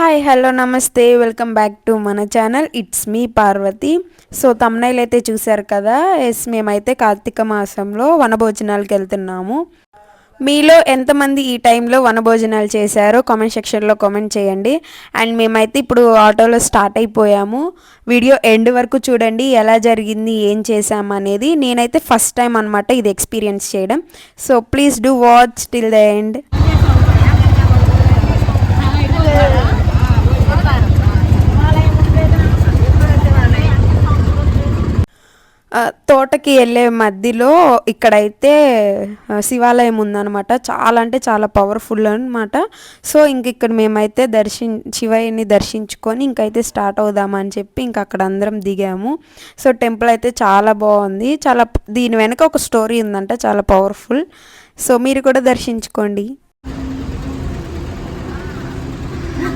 Hi hello నమస్తే. Welcome back to మన channel it's me Parvati so thumbnail అయితే చూశారు కదా? ఎస్ మేమైతే కార్తీక మాసంలో వనభోజనాలకు వెళ్తున్నాము. మీలో ఎంతమంది ఈ టైంలో వనభోజనాలు చేశారో కామెంట్ సెక్షన్లో కామెంట్ చేయండి. అండ్ మేమైతే ఇప్పుడు ఆటోలో స్టార్ట్ అయిపోయాము. వీడియో ఎండ్ వరకు చూడండి ఎలా జరిగింది ఏం చేసాం అనేది నేనైతే ఫస్ట్ టైం అనమాట ఇది ఎక్స్పీరియన్స్ చేయడం. So please do watch till the end తోటకి వెళ్ళే మధ్యలో ఇక్కడైతే శివాలయం ఉందన్నమాట. చాలా అంటే చాలా పవర్ఫుల్ అనమాట సో ఇంక ఇక్కడ మేమైతే దర్శిం శివయ్యని దర్శించుకొని ఇంకైతే స్టార్ట్ అవుదామని చెప్పి ఇంక అక్కడ అందరం దిగాము. సో టెంపుల్ అయితే చాలా బాగుంది. చాలా దీని వెనక ఒక స్టోరీ ఉందంట చాలా పవర్ఫుల్ సో మీరు కూడా దర్శించుకోండి.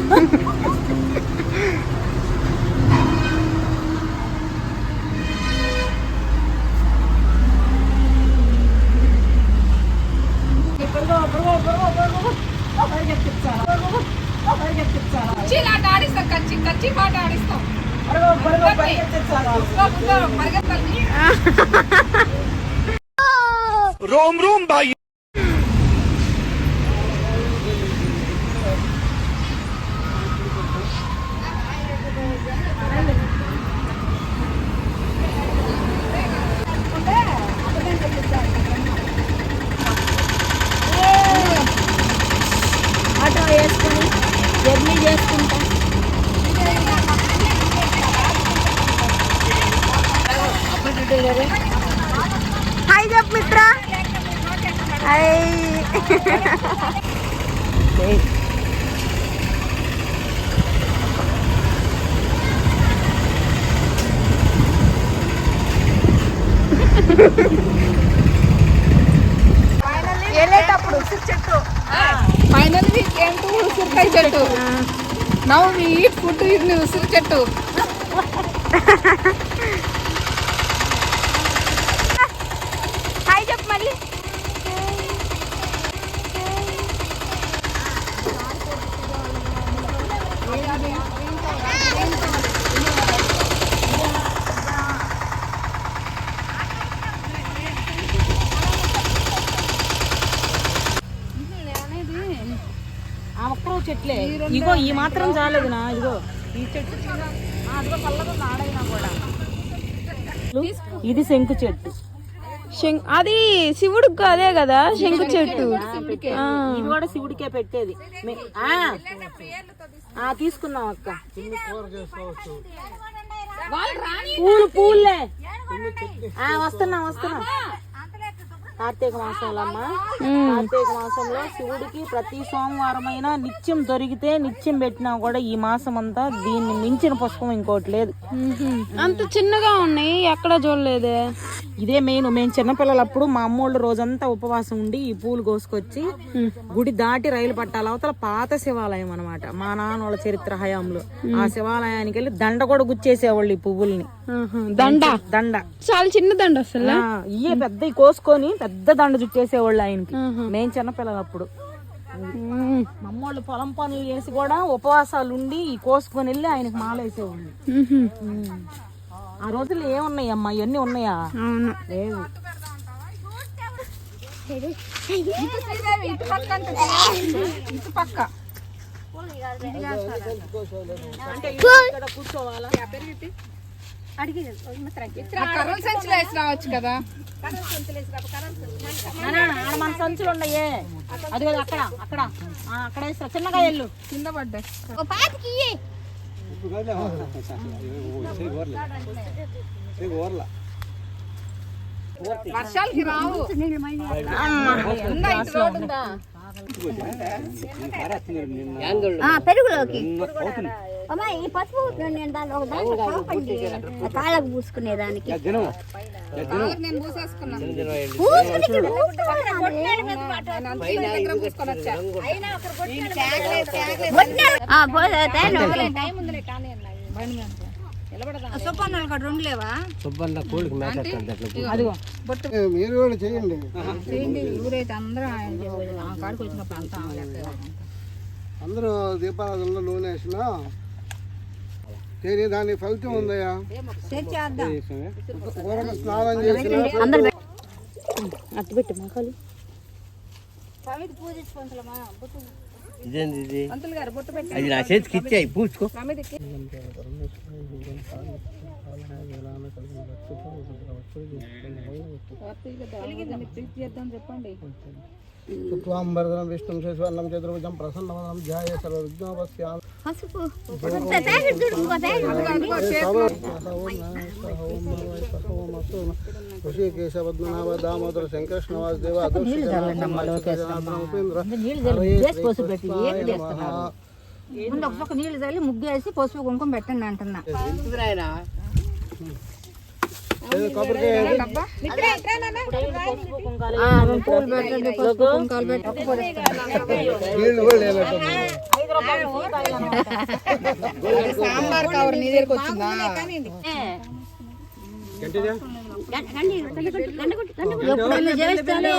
Rom, Rom bei వెళ్ళేటప్పుడు చెట్టు. ఫైనల్ ఉసిరికాయ చెట్టు. నవ్వు మీ ఫుడ్ ఇది ఉసిరి చెట్టు హాయ్ చెప్పు మళ్ళీ ఆ ఒక్కరో చెట్లే ఇగో ఈ మాత్రం చాలేదు నా ఇగో ఈ చెట్టు అదిగో కూడా. ఇది శంకు చెట్టు. శం అది శివుడికి అదే కదా శంకు చెట్టు. ఇది కూడా శివుడికే పెట్టేది. మే- ఆ. ఆ, తీసుకుందాం అక్క. పూలు పూలే. ఆ, వస్తున్నా వస్తున్నా. కార్తీక మాసంలో అమ్మ కార్తీక మాసంలో శివుడికి ప్రతి సోమవారమైనా నిత్యం దొరికితే నిత్యం పెట్టినా కూడా ఈ మాసం అంతా దీన్ని మించిన పుష్పం ఇంకోటి లేదు. అంత చిన్నగా ఉన్నాయి ఎక్కడ చూడలేదే. ఇదే మెయిన్ మేము చిన్నపిల్లలప్పుడు మా అమ్మోళ్ళు రోజంతా ఉపవాసం ఉండి ఈ పూలు కోసుకొచ్చి గుడి దాటి రైలు పట్టాలి అవతల పాత శివాలయం అన్నమాట. మా నాన్న వాళ్ళ చరిత్ర హయాంలో. ఆ శివాలయానికి వెళ్ళి దండ కూడా గుచ్చేసేవాళ్ళు ఈ పువ్వుల్ని. దండ? దండ. చాలా చిన్న దండ అసలు. ఇయ్యే పెద్ద కోసుకొని పెద్ద దండ చుట్టేసేవాళ్ళు ఆయనకి. మేము చిన్నపిల్లలప్పుడు. మా అమ్మోళ్ళు పొలం పనులు చేసి కూడా ఉపవాసాలు ఉండి ఈ కోసుకొని వెళ్ళి ఆయనకి మాలేసేవాళ్ళు. ఆ రోజుల్లో ఏమున్నాయి అమ్మా ఇవన్నీ ఉన్నాయా? అవును. లేవు. ఇటు పక్క ఇటు కర్రల సంచిలో వేసి రావచ్చు కదా. మన సంచులు ఉన్నాయే. అది అక్కడ అక్కడ. ఆ, అక్కడ వేస్తా చిన్నగా వెళ్ళు. కింద పడ్డాయి. వర్షాలకి రావు. ఉందా ఇటు రోడ్డు ఉందా? పెరుగులోకి. అమ్మా ఈ పసుపు నేను ఒక దాంట్లో కాళ్ళకు పూసుకునేదానికి. మీరు కూడా చేయండి. చేయండి ఊరైతే అందరూ కాడికి వచ్చినప్పుడు అంతా అందరూ దీపారాధనలో నూనె వేసిన తేని దాని ఫలితం ఉందయ్యా. ఊరక స్నానం చేసిన అట్టు పెట్టి మొక్కలు ఇదేంది ఇది? అది నా చేతికి ఇచ్చాయి చేద్దాం చెప్పండి. శుక్లాంబరదనం విష్ణుం శశివర్ణం చతుర్భుజం ప్రసన్నవదనం ధ్యాయ సర్వ విఘ్నోపస్యాం పసుపు ప్యాకెట్ చూడు ఇంకో ప్యాకెట్ ఋషికేశ పద్మనాభ దామోదర శంకృష్ణ వాసుదేవ ముందు ఒక పక్క నీళ్ళు చల్లి ముగ్గు వేసి పసుపు కుంకుమ పెట్టండి అంటున్నా. పూలు పెట్టండి పసుపు కుంకాలు పెట్టండి నీళ్ళు కూడా లేనట్టు సాంబార్ కవర్ నీ దగ్గరకు వచ్చిందా? ఎప్పుడైనా చేస్తాను.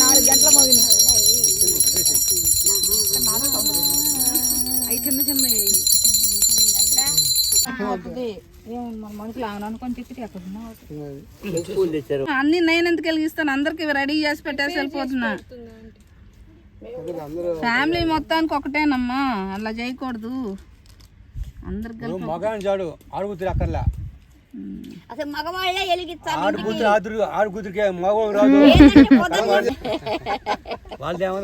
నాలుగు గంటల మోగిని అవి చిన్న చిన్న అన్ని నేను ఎందుకు వెలిగిస్తాను? అందరికి రెడీ చేసి పెట్టేసి వెళ్ళిపోతున్నా. ఫ్యామిలీ మొత్తానికి ఒకటేనమ్మా. అలా చేయకూడదు. అందరికి మగాన్ చాడు ఆడుగుతురు అక్కర్లా. అసలు మగవాళ్ళే వెలిగిస్తారు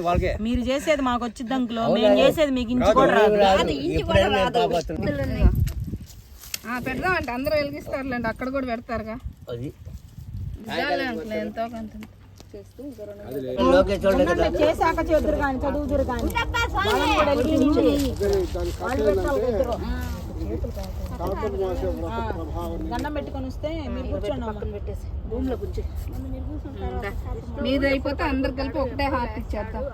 వాళ్ళకే. మీరు చేసేది మాకు వచ్చింది అంకులో. మేము చేసేది మీకు ఇంచు కూడా రాదు. ఇంటి కూడా రాదు. ఆ, పెడదామంటే అందరూ వెలిగిస్తారులేండి అక్కడ కూడా పెడతారుగా. అది. ఎంతో కొంత. చేశాక చేద్దరు కానీ చదువుదురు కానీ. దండం పెట్టుకొని వస్తే మీరు కూర్చోండి పక్కన పెట్టేసి. రూమ్లో కూర్చో. మీది అయిపోతే అందరు కలిపి ఒకటే హార్ట్ ఇచ్చేద్దాం.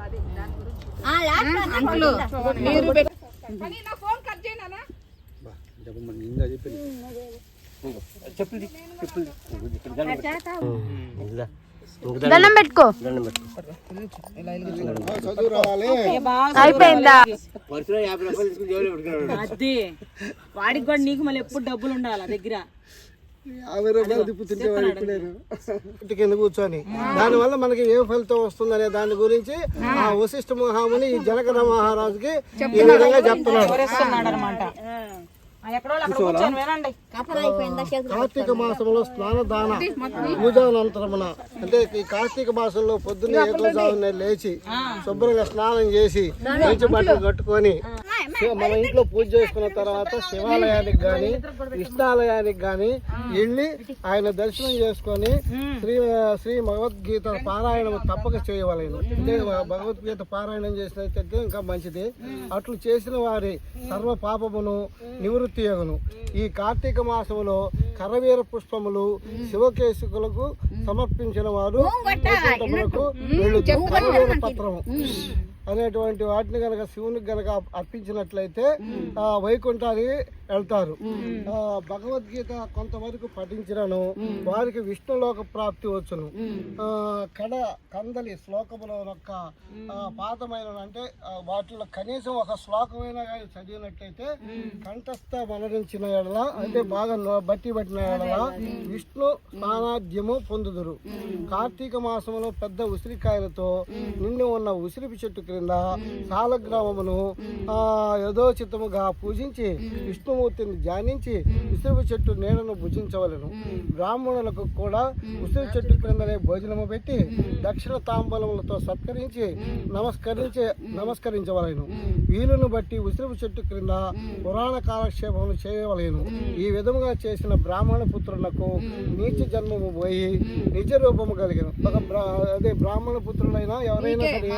అంకుల్ మీరు నిందా చెప్పింది చెప్పుంది చెప్పుంది ఇక్కడ దండం పెట్టుకో. అయిపోయిందా? అది. వాడికి కూడా నీకు మళ్ళీ ఎప్పుడు డబ్బులు ఉండాలి దగ్గర. కూర్చొని? దాని వల్ల మనకి ఏ ఫలితం వస్తుందనే దాని గురించి ఆ. వశిష్ఠ మహాముని ఈ జనకర మహారాజుకి ఈ విధంగా చెప్తున్నాడు. కార్తీక మాసంలో స్నాన దాన పూజానంతరమున. అంటే ఈ కార్తీక మాసంలో పొద్దున్నే ఏకోజామునే లేచి శుభ్రంగా స్నానం చేసి మంచి బట్టలు కట్టుకొని మన ఇంట్లో పూజ చేసుకున్న తర్వాత శివాలయానికి గాని కృష్ణాలయానికి గాని వెళ్ళి ఆయన దర్శనం చేసుకొని శ్రీ శ్రీ భగవద్గీత పారాయణం తప్పక చేయవలేను. అంటే భగవద్గీత పారాయణం చేసినట్లయితే ఇంకా మంచిది. అట్లు చేసిన వారి సర్వ పాపమును నివృత్తి యగును ఈ కార్తీక మాసములో కరవీర పుష్పములు శివకేశుకులకు సమర్పించిన వారు పత్రము. అనేటువంటి వాటిని గనక శివునికి గనక అర్పించినట్లయితే ఆ వైకుంఠానికి వెళ్తారు. ఆ భగవద్గీత కొంతవరకు పఠించినను. వారికి విష్ణులోక ప్రాప్తి వచ్చును. ఆ కడ కందలి శ్లోకములో యొక్క పాతమైన అంటే వాటిలో కనీసం ఒక శ్లోకమైనా కానీ చదివినట్లయితే కంఠస్థ మనరించిన ఎడల అంటే బాగా బట్టి పట్టిన ఎడల విష్ణు స్నానాద్యము పొందుదురు. కార్తీక మాసంలో పెద్ద ఉసిరికాయలతో నిండి ఉన్న ఉసిరి చెట్టు క్రింద సాలగ్రామమును ఆ యథోచితముగా పూజించి విష్ణుమూర్తిని ధ్యానించి ఉసిరి చెట్టు నీడను భుజించవలను. బ్రాహ్మణులకు కూడా ఉసిరి చెట్టు క్రిందనే భోజనము పెట్టి దక్షిణ తాంబలములతో సత్కరించి నమస్కరించి నమస్కరించవలను. వీలును బట్టి ఉసిరి చెట్టు క్రింద పురాణ కాలక్షేపములు చేయవలేను. ఈ విధముగా చేసిన బ్రాహ్మణ పుత్రులకు నీచ జన్మము పోయి నిజ రూపము కలిగిన. ఒక అదే బ్రాహ్మణ పుత్రులైనా ఎవరైనా సరే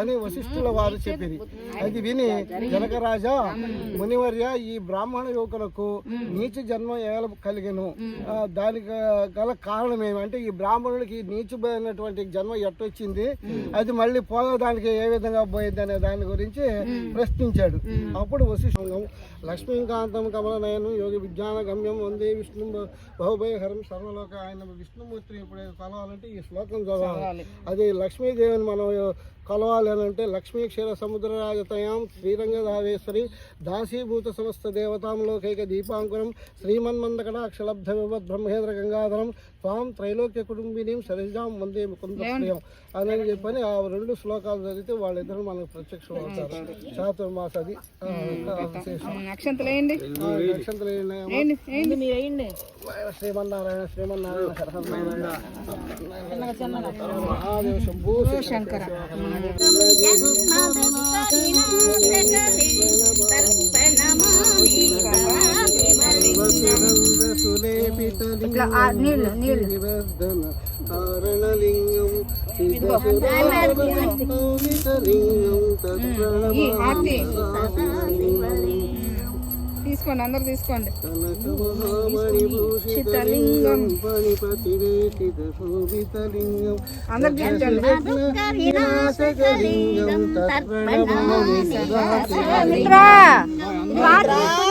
అని వశిష్ఠుల వారు చెప్పింది. అది విని జనకరాజా మునివర్య ఈ బ్రాహ్మణ యువకులకు నీచ జన్మ ఏల కలిగను. దానికి గల కారణం ఏమంటే ఈ బ్రాహ్మణుడికి నీచమైనటువంటి జన్మ ఎట్టొచ్చింది? అది మళ్ళీ పోగడానికి ఏ విధంగా పోయింది అనే దాని గురించి ప్రశ్నించాడు. అప్పుడు వశిష్ఠం లక్ష్మీకాంతం కమలనయనం యోగి విజ్ఞాన గమ్యం వందే విష్ణు బహుభయహరం సర్వలోక ఆయన విష్ణుమూర్తిని ఎప్పుడైనా కలవాలంటే ఈ శ్లోకం చదవాలి. అది లక్ష్మీదేవిని మనం కలవాలి అని అంటే లక్ష్మీ క్షీర సముద్రరాజతయాం శ్రీరంగదావేశ్వరి దాసీభూత సమస్త దేవతాంలోకైక దీపాంకురం శ్రీమన్మందకటాక్షలబ్ధ వివద్ బ్రహ్మేంద్ర గంగాధరం త్వాం త్రైలోక్య కుటుంబినీం సరిజాం వందే ముకుంద ప్రియం. అని చెప్పని ఆ రెండు శ్లోకాలు చదివితే వాళ్ళిద్దరు మనకు ప్రత్యక్షం అవుతారు మీరు వేయండి శ్రీమన్నారాయణ శ్రీమన్నారాయణ శంభూ శంకర నీళ్ళు నీళ్ళు నివర్ధన కారణలింగం సిద్ధసురాలింగం ఈ హారతి తీసుకోండి అందరు తీసుకోండి. అందరు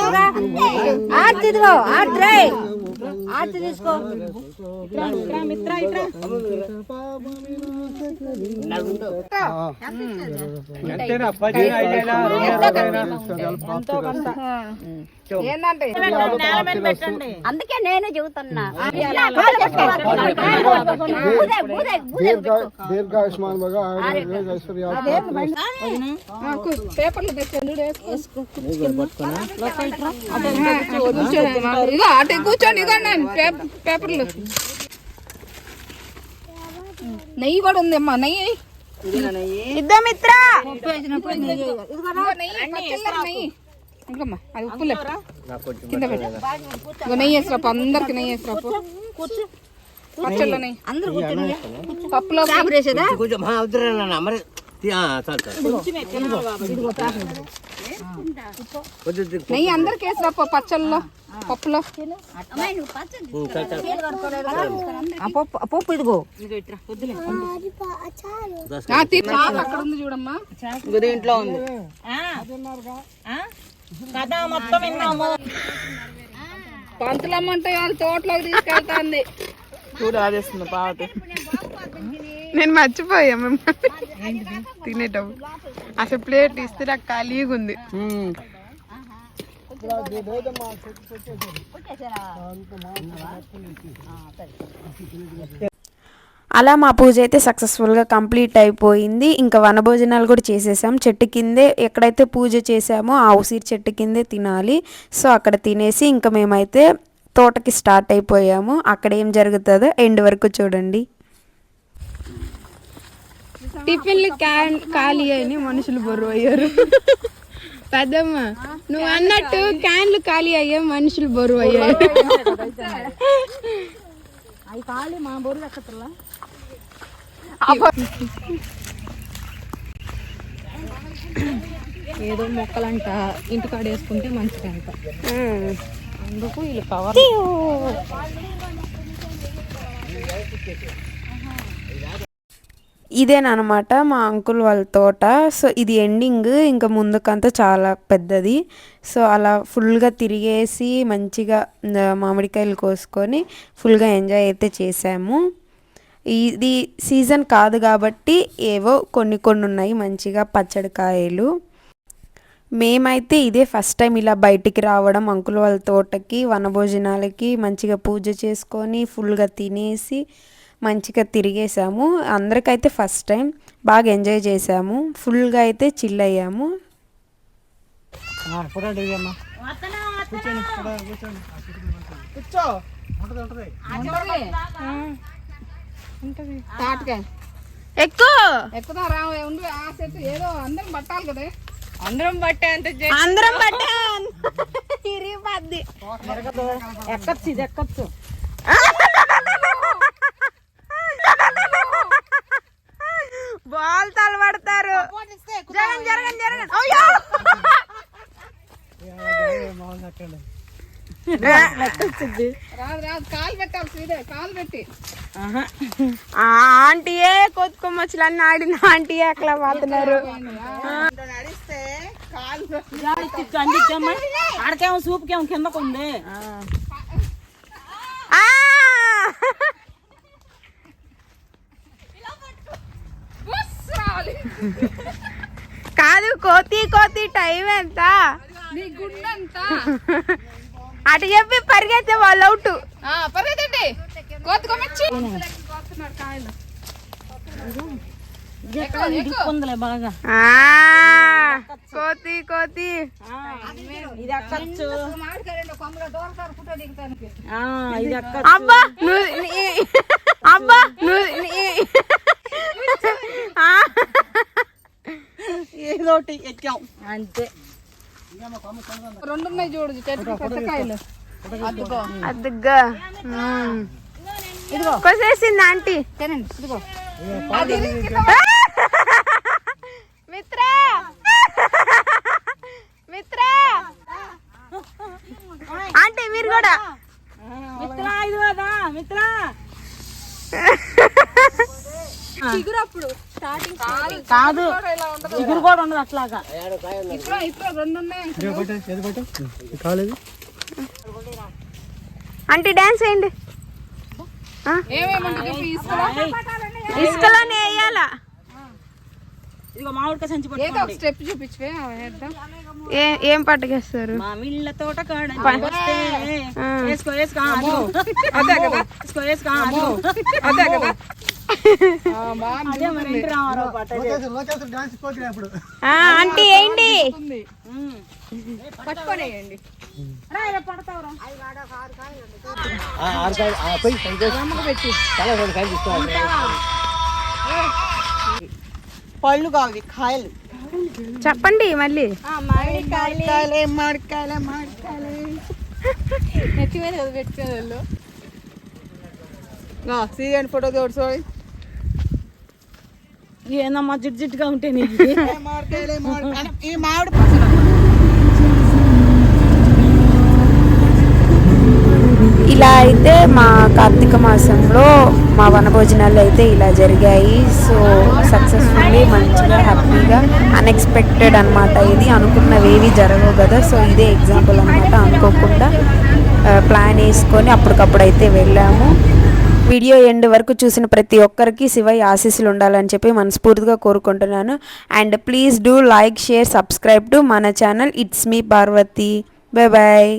సదా ఆర్తి తీసుకో. ఎంతైనా పది ఐదైనా ఏంటంటే అందుకే నేను చెబుతున్నా. దీర్ఘాయుష్మాన్ పేపర్లు తెచ్చండి ఇదిగో అటు కూర్చోండి ఇదిగోండి పే- పేపర్లు. నెయ్యి కూడా ఉంది అమ్మా నెయ్యి. ఇద్దాం మిత్ర. నెయ్యి. ఇంకమ్మా అది ఉప్పులే కింద పెట్టు. నెయ్యి వేసిరాపు అందరికి నెయ్యి వేసిరాపు పచ్చళ్ళ నెయ్యి. అందరూ కూర్చొని పప్పులో వేసేదా కొంచెం. నెయ్యి అందరికి వేసిరాపు పచ్చళ్ళలో పప్పులో. పప్పు ఇదిగో. అక్కడ ఉంది చూడమ్మా. దీంట్లో ఉంది. కథ మొత్తం విన్నాము. పంతులమ్మంటే వాళ్ళ తోటలోకి తీసుకెళ్తాంది. చూడు ఆదేస్తుంది పావతి నేను మర్చిపోయా మిమ్మల్ని. తినేటప్పుడు. అసలు ప్లేట్ ఇస్తే నాకు ఖాళీగా ఉంది. అలా మా పూజ అయితే సక్సెస్ఫుల్గా కంప్లీట్ అయిపోయింది. ఇంకా వనభోజనాలు కూడా చేసేసాం. చెట్టు కిందే ఎక్కడైతే పూజ చేసామో ఆ ఉసిరి చెట్టు కిందే తినాలి. సో అక్కడ తినేసి ఇంకా మేమైతే తోటకి స్టార్ట్ అయిపోయాము. అక్కడ ఏం జరుగుతుందో ఎండ్ వరకు చూడండి. టిఫిన్లు ఖాళీ అయిన మనుషులు బరువు అయ్యారు. పెద్దమ్మ నువ్వు అన్నట్టు క్యాన్లు ఖాళీ అయ్యా మనుషులు బరువు అయ్యారు అవి ఖాళీ మా బొర్రు ఎక్కతలా ఏదో మొక్కలంట. ఇంటికాడ వేసుకుంటే మంచిదంట. అందుకు వీళ్ళు కవర్. ఇదేనమాట మా అంకుల్ వాళ్ళ తోట. సో ఇది ఎండింగ్ ఇంకా ముందుకంతా చాలా పెద్దది. సో అలా ఫుల్గా తిరిగేసి మంచిగా మామిడికాయలు కోసుకొని ఫుల్గా ఎంజాయ్ అయితే చేసాము. ఇది సీజన్ కాదు కాబట్టి ఏవో కొన్ని కొన్ని ఉన్నాయి మంచిగా పచ్చడి కాయలు. మేమైతే ఇదే ఫస్ట్ టైం ఇలా బయటికి రావడం అంకుల్ వాళ్ళ తోటకి వనభోజనాలకి మంచిగా పూజ చేసుకొని ఫుల్గా తినేసి మంచిగా తిరిగేసాము. అందరికైతే ఫస్ట్ టైం బాగా ఎంజాయ్ చేసాము. ఫుల్గా అయితే చిల్ అయ్యాము. తాటకాయ. ఎక్కువ ఎక్కువ రా ఆ సెట్ ఏదో అందరం పట్టాలి కదా. అందరం బట్టే అంత అందరం పట్టా ఇరిగిపోద్ది. ఎక్కచ్చు ఇది ఎక్కచ్చు? బాల్ తలబడతారు. జరగండి జరగండి జరగండి. అయ్యో! ఆంటీయే కొత్తుకోమచ్చులు అన్న ఆడిన ఆంటీయే అట్లా వాడుతున్నారు ఆడకేమో సూపుకేమో కిందకుంది. కాదు కోతి కోతి టైం ఎంత? అటు చెప్పి పరిగెత్తే వాళ్ళు అవుట్ ఆ, పరిగెత్తండి. కోతి కోతి. కోతి ఇది ఎక్కచ్చు ఆ, ఇది ఎక్క అబ్బా నువ్వు అబ్బా నువ్వు నీ- ఆ. ఏదోటి ఎక్కాం. అంతే. రెండు ఉన్నాయి చూడు చెట్టు అదిగో. అద్దుగ్గా కొసేసింది ఆంటీ. తినండి. ఇదిగో. మిత్ర! మిత్ర! ఆంటీ మీరు కూడా. మిత్ర ఇది కదా మిత్ర. కాదు. చిగురు కూడా ఉండదు అట్లాగా. కాలేదు. ఆంటీ డాన్స్ వేయండి. ఇసుకలోనే వేయాలా? ఇదిగో మామిడికాయ సంచి ఏదో పట్టుకోండి ఒక స్టెప్ చూపించవే వేద్దాం. ఏ ఏం పట్టుకేస్తారు? మామిళ్ళ తోట కాడ వస్తే వేసుకో వేసుకో ఆ, అదిగో. అదే కదా వేసుకో వేసుకో ఆ, అదిగో. అదే కదా. పట్టుకోనేయండి తీసుకోవాలి పళ్ళు కావి కాయలు. చెప్పండి మళ్ళీ. మామిడికాయలే మామిడికాయలే మామిడికాయలే నెత్తి మీద వాళ్ళు. సీరియల్ ఫోటో తోడుకోవాలి ఏందమ్మా జిట్ జిట్గా ఉంటే నీకు? ఈ మామిడి ఇలా అయితే మా కార్తీక మాసంలో మా వనభోజనాలు అయితే ఇలా జరిగాయి. సో సక్సెస్ఫుల్లీ మంచిగా హ్యాపీగా అన్ఎక్స్పెక్టెడ్ అనమాట ఇది. అనుకున్నవి ఏవి జరగవు కదా. సో ఇదే ఎగ్జాంపుల్ అనమాట అనుకోకుండా ప్లాన్ వేసుకొని అప్పటికప్పుడు అయితే వెళ్ళాము. వీడియో ఎండ్ వరకు చూసిన ప్రతి ఒక్కరికి శివయ్య ఆశీస్సులు ఉండాలని చెప్పి మనస్ఫూర్తిగా కోరుకుంటున్నాను. And please do like share subscribe to మన channel. It's me Parvati. Bye bye